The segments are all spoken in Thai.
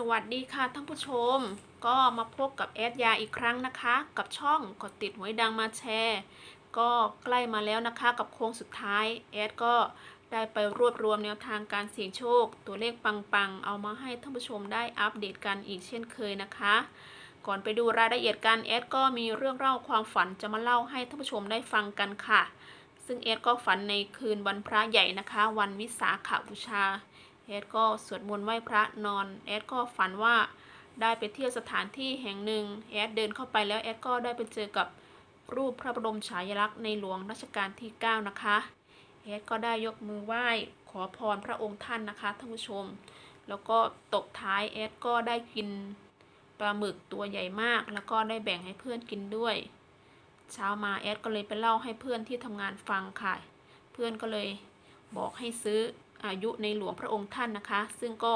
สวัสดีค่ะท่านผู้ชม ก็มาพบกับแอดยาอีกครั้งนะคะ กับช่องกดติดหวยดังมาแชร์ ก็ใกล้มาแล้วนะคะ กับโค้งสุดท้ายแอดก็ได้ไปรวบรวมแนวทางการเสี่ยงโชค ตัวเลขปังๆ เอามาให้ท่านผู้ชมได้อัปเดตกันอีกเช่นเคยนะคะ ก่อนไปดูรายละเอียดกันแอดก็มีเรื่องเล่าความฝันจะมาเล่าให้ท่านผู้ชมได้ฟังกันค่ะ ซึ่งแอดก็ฝันในคืนวันพระใหญ่นะคะ วันวิสาขบูชา แอดก็สวดมนต์ไหว้พระนอน แอดก็ฝันว่าได้ไปเที่ยวสถานที่แห่งหนึ่ง แอดเดินเข้าไปแล้วแอดก็ได้ไปเจอกับรูปพระบรมฉายาลักษณ์ในหลวงรัชกาลที่ 9 นะคะ แอดก็ได้ยกมือไหว้ขอพรพระองค์ท่านนะคะท่านผู้ชม แล้วก็ตกท้ายแอดก็ได้กินปลาหมึกตัวใหญ่มาก แล้วก็ได้แบ่งให้เพื่อนกินด้วย เช้ามาแอดก็เลยไปเล่าให้เพื่อนที่ทำงานฟังค่ะ เพื่อนก็เลยบอกให้ซื้อ อายุในหลวงพระองค์ท่านนะคะ ซึ่งก็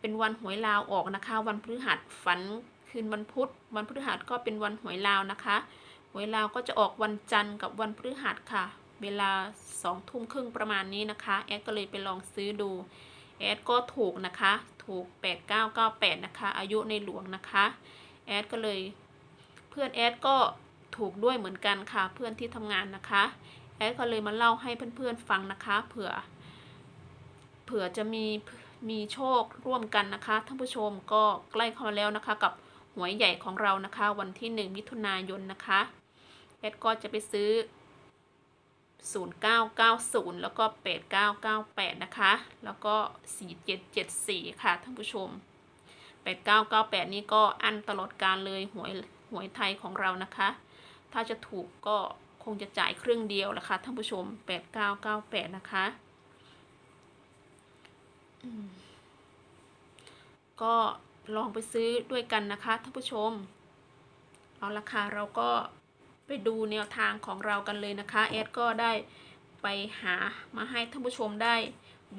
เป็นวันหวยลาวออกนะคะ วันพฤหัสฝันคืนวันพุธ วันพฤหัสก็เป็นวันหวยลาวนะคะหวยลาวก็จะออกวันจันทร์กับวันพฤหัสค่ะ เวลาสองทุ่มครึ่งประมาณนี้นะคะ แอดก็เลยไปลองซื้อดู แอดก็ถูกนะคะ ถูก 8998 นะคะ อายุในหลวงนะคะ แอดก็เลย เพื่อนแอดก็ถูกด้วยเหมือนกันค่ะ เพื่อนที่ทำงานนะคะ แแอดก็เลยมาเล่าให้เพื่อนๆฟังนะคะเผื่อเผื่อจะมีมีโชคร่วมกันนะคะท่านผู้ชมก็ใกล้เข้ามาแล้วนะคะ กับหวยใหญ่ของเรานะคะ วันที่ 1 มิถุนายนนะคะแอดก็จะไปซื้อ 0990 แล้วก็ 8998 นะคะ แล้วก็ 4774 ค่ะท่านผู้ชม 8998 นี่ก็อันตลอดการเลยหวยหวยไทยของเรานะคะ ถ้าจะถูกก็ คงจะจ่ายครึ่งเดียวแหละค่ะท่านผู้ชม 8998 นะคะก็ลองไปซื้อด้วยกันนะคะท่านผู้ชม เอาละค่ะเราก็ไปดูแนวทางของเรากันเลยนะคะแอดก็ได้ไปหามาให้ท่านผู้ชมได้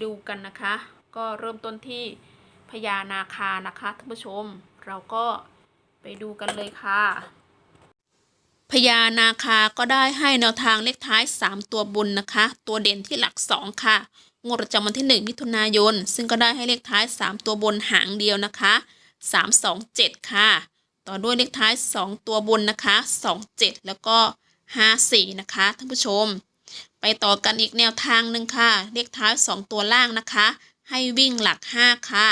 ดูกันนะคะ ก็เริ่มต้นที่พญานาคานะคะท่านผู้ชม เราก็ไปดูกันเลยค่ะ พญานาคาก็ได้ให้แนวทางเลขท้าย 3 ตัวบนนะคะ ตัวเด่นที่หลัก 2 ค่ะ งวดประจำวันที่ 1 มิถุนายน ซึ่งก็ได้ให้เลขท้าย 3 ตัวบนหางเดียวนะคะ 327 ค่ะ ต่อด้วยเลขท้าย 2 ตัวบนนะคะ 27 แล้วก็ 54 นะคะท่านผู้ชม ไปต่อกันอีกแนวทางหนึ่งค่ะ เลขท้าย 2 ตัวล่างนะคะ ให้วิ่งหลัก 5 ค่ะ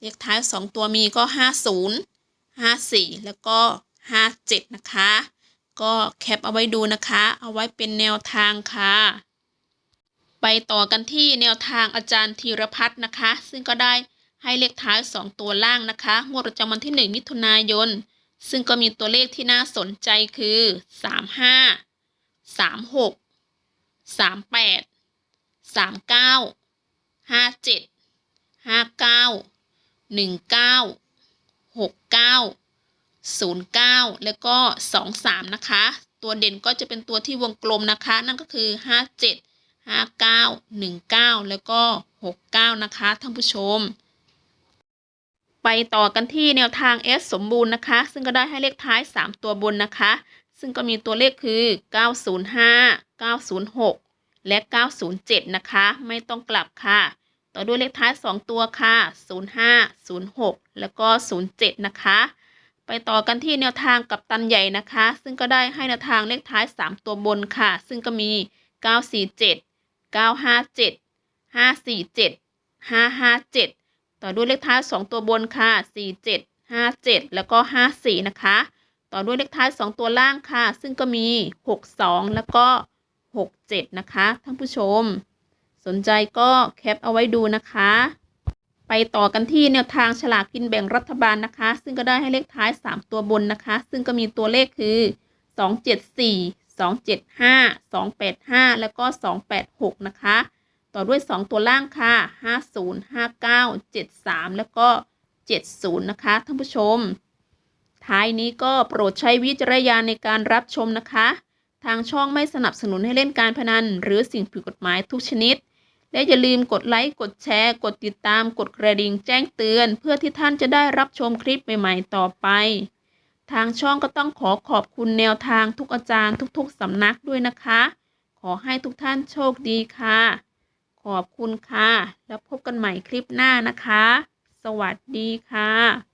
เลขท้าย 2 ตัวมีก็ 50 54 แล้วก็ 57 นะคะ ก็แคปเอาไว้ดูนะคะ เอาไว้เป็นแนวทางค่ะ ไปต่อกันที่แนวทางอาจารย์ธีรพัฒน์นะคะ ซึ่งก็ได้ให้เลขท้าย 2 ตัวล่างนะคะงวดประจำวันที่ 1 มิถุนายน ซึ่งก็มีตัวเลขที่น่าสนใจคือ 35 36 38 39 57 59 19 69 09 แล้วก็ 23 นะคะ ตัวเด่นก็จะเป็นตัวที่วงกลมนะคะ นั่นก็คือ 57 59 19 แล้วก็ 69 นะคะท่านผู้ชม ไปต่อกันที่แนวทาง S สมบูรณ์นะคะ ซึ่งก็ได้ให้เลขท้าย 3 ตัวบนนะคะ ซึ่งก็มีตัวเลขคือ 905 906 และ 907 นะคะ ไม่ต้องกลับค่ะต่อด้วยเลขท้าย 2 ตัวค่ะ 05 06 แล้วก็ 07 นะคะ ไปต่อกันที่แนวทางกับตันใหญ่นะคะ ซึ่งก็ได้ให้แนวทางเลขท้าย 3 ตัวบนค่ะ ซึ่งก็มี 947 957 547 557 ต่อด้วยเลขท้าย 2 ตัวบนค่ะ 47 57 แล้วก็ 54 นะคะ ต่อด้วยเลขท้าย 2 ตัวล่างค่ะ ซึ่งก็มี 62 แล้วก็ 67 นะคะท่านผู้ชม สนใจก็แคปเอาไว้ดูนะคะ ไปต่อกันที่แนวทางฉลากกินแบ่งรัฐบาลนะคะ ซึ่งก็ได้ให้เลขท้าย 3 ตัวบนนะคะ ซึ่งก็มีตัวเลขคือ 274 275 285 แล้วก็ 286 นะคะ ต่อด้วย 2 ตัวล่างค่ะ 50 59 73 แล้วก็ 70 นะคะท่านผู้ชม ท้ายนี้ก็โปรดใช้วิจารณญาณในการรับชมนะคะ ทางช่องไม่สนับสนุนให้เล่นการพนัน หรือสิ่งผิดกฎหมายทุกชนิด และอย่าลืมกดไลค์ กดแชร์ กดติดตาม กดกระดิ่งแจ้งเตือน เพื่อที่ท่านจะได้รับชมคลิปใหม่ๆ ต่อไป ทางช่องก็ต้องขอขอบคุณแนวทางทุกอาจารย์ทุกๆสำนักด้วยนะคะ ขอให้ทุกท่านโชคดีค่ะ ขอบคุณค่ะ แล้วพบกันใหม่คลิปหน้านะคะสสวัสดีค่ะ